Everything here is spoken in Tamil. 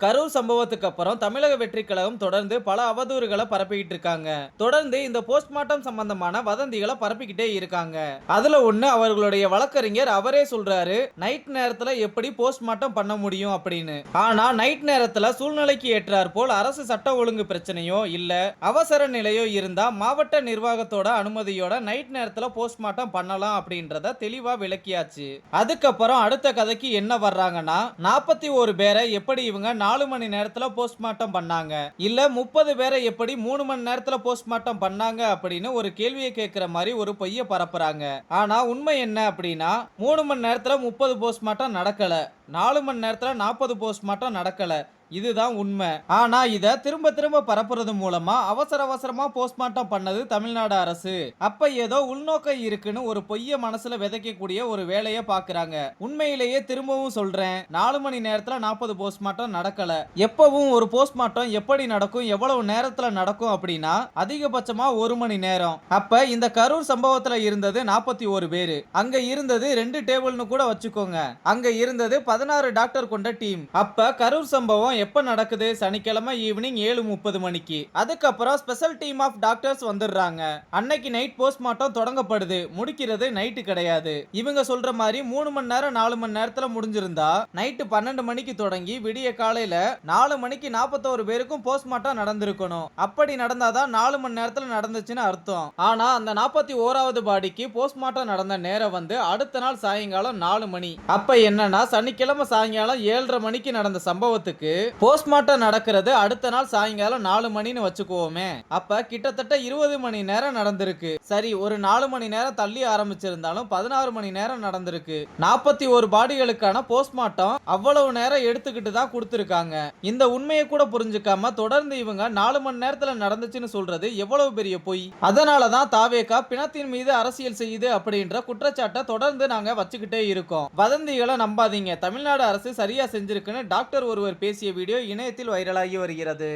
கரூர் சம்பவத்துக்கு அப்புறம் தமிழக வெற்றி கழகம் தொடர்ந்து பல அவதூறுகளை பரப்பிக்கிட்டு இருக்காங்க. தொடர்ந்து இந்த போஸ்ட்மார்ட்டம் சம்பந்தமான வதந்திகளை பரப்பிக்கிட்டே இருக்காங்க. அதுல ஒண்ணு அவர்களுடைய வழக்கறிஞர் அவரே சொல்றாரு நைட் நேரத்துல எப்படி போஸ்ட்மார்ட்டம் பண்ண முடியும்? அப்படின்னு. ஆனா நைட் நேரத்துல சூழ்நிலைக்கு ஏற்றாற் போல் அரசு சட்ட ஒழுங்கு பிரச்சனையோ இல்ல அவசர நிலையோ இருந்தா மாவட்ட நிர்வாகத்தோட அனுமதியோட நைட் நேரத்துல போஸ்ட்மார்ட்டம் பண்ணலாம் அப்படின்றத தெளிவா விளக்கியாச்சு. அதுக்கப்புறம் அடுத்த கதைக்கு என்ன வர்றாங்கன்னா நாற்பத்தி ஒரு பேரை எப்படி இவங்க நாலு மணி நேரத்தில் போஸ்ட்மார்ட்டம் பண்ணாங்க. இல்லை முப்பது பேரை எப்படி மூணு மணி நேரத்தில் போஸ்ட்மார்ட்டம் பண்ணாங்க அப்படின்னு ஒரு கேள்வியை கேட்குற மாதிரி ஒரு பொய்யை பரப்புறாங்க. ஆனால் உண்மை என்ன அப்படின்னா மூணு மணி நேரத்தில் முப்பது போஸ்ட்மார்ட்டம் நடக்கலை. நாலு மணி நேரத்தில் நாற்பது போஸ்ட்மார்ட்டம் நடக்கலை. இதுதான் உண்மை. ஆனால் இதை திரும்ப திரும்ப பரப்புறது மூலமா அவசர அவசரமாக போஸ்ட்மார்ட்டம் பண்ணது தமிழ்நாடு அரசு. அப்போ ஏதோ உள்நோக்கம் இருக்குன்னு ஒரு பொய்ய மனசில் விதைக்கக்கூடிய ஒரு வேலையை பார்க்குறாங்க உண்மையிலேயே திரும்பவும் சொல்கிறேன் நாலு மணி நேரத்தில் நாற்பது போஸ்ட்மார்ட்டம் நடக்கல. எப்பவும் ஒரு போஸ்ட்மார்ட்டம் எப்படி நடக்கும் எவ்வளவு நேரத்தில் நடக்கும் அப்படின்னா அதிகபட்சமாக ஒரு மணி நேரம். அப்போ இந்த கரூர் சம்பவத்தில் இருந்தது நாற்பத்தி ஒரு பேர். அங்கே இருந்தது ரெண்டு டேபிள்னு கூட வச்சுக்கோங்க. அங்கே இருந்தது பதினாறு டாக்டர் கொண்ட டீம். அப்ப கரூர் சம்பவம் எப்ப நடக்குது? சனிக்கிழமை ஈவினிங் ஏழு முப்பது மணிக்கு. அதுக்கப்புறம் ஸ்பெஷல் டீம் ஆஃப் டாக்டர்ஸ் வந்துடுறாங்க. அன்னைக்கு நைட் போஸ்ட்மார்ட்டம் தொடங்கப்படுது. முடிக்கிறது நைட்டு கிடையாது. இவங்க சொல்ற மாதிரி மூணு மணி நேரம் நாலு மணி நேரத்துல முடிஞ்சிருந்தா நைட்டு பன்னெண்டு மணிக்கு தொடங்கி விடிய காலையில நாலு மணிக்கு நாற்பத்தோரு பேருக்கும் போஸ்ட்மார்ட்டம் நடந்திருக்கணும். அப்படி நடந்தாதான் நாலு மணி நேரத்துல நடந்துச்சுன்னு அர்த்தம். ஆனா அந்த நாற்பத்தி ஓராவது பாடிக்கு போஸ்ட்மார்ட்டம் நடந்த நேரம் வந்து அடுத்த நாள் சாயங்காலம் நாலு மணி. அப்ப என்னன்னா சனிக்கிழமை சாயங்காலம் ஏழரை மணிக்கு நடந்த சம்பவத்துக்கு போஸ்ட்மார்ட்டம் நடக்கிறது. அடுத்த நாள் சாயங்காலம் நாலு மணின்னு வச்சுக்குவோமே. அப்ப கிட்டத்தட்ட இருபது மணி நேரம் நடந்திருக்கு. சரி ஒரு நாலு மணி நேரம் தள்ளி ஆரம்பிச்சிருந்தாலும் பதினாறு மணி நேரம் நடந்திருக்கு. நாற்பத்தி ஒரு பாடிகளுக்கான போஸ்ட்மார்ட்டம் அவ்வளவு நேரம் எடுத்துக்கிட்டு தான் கொடுத்துருக்காங்க. இந்த உண்மையை கூட புரிஞ்சுக்காம தொடர்ந்து இவங்க நாலு மணி நேரத்துல நடந்துச்சுன்னு சொல்றது எவ்வளவு பெரிய பொய்? அதனால தான் தாவேகா பிணத்தின் மீது அரசியல் செய்யுது அப்படின்ற குற்றச்சாட்டை தொடர்ந்து நாங்க வச்சுக்கிட்டே இருக்கோம். வதந்திகளை நம்பாதீங்க தமிழ் தமிழ்நாடு அரசு சரியா செஞ்சிருக்குன்னு டாக்டர் ஒருவர் பேசிய வீடியோ இணையத்தில் வைரலாகி வருகிறது.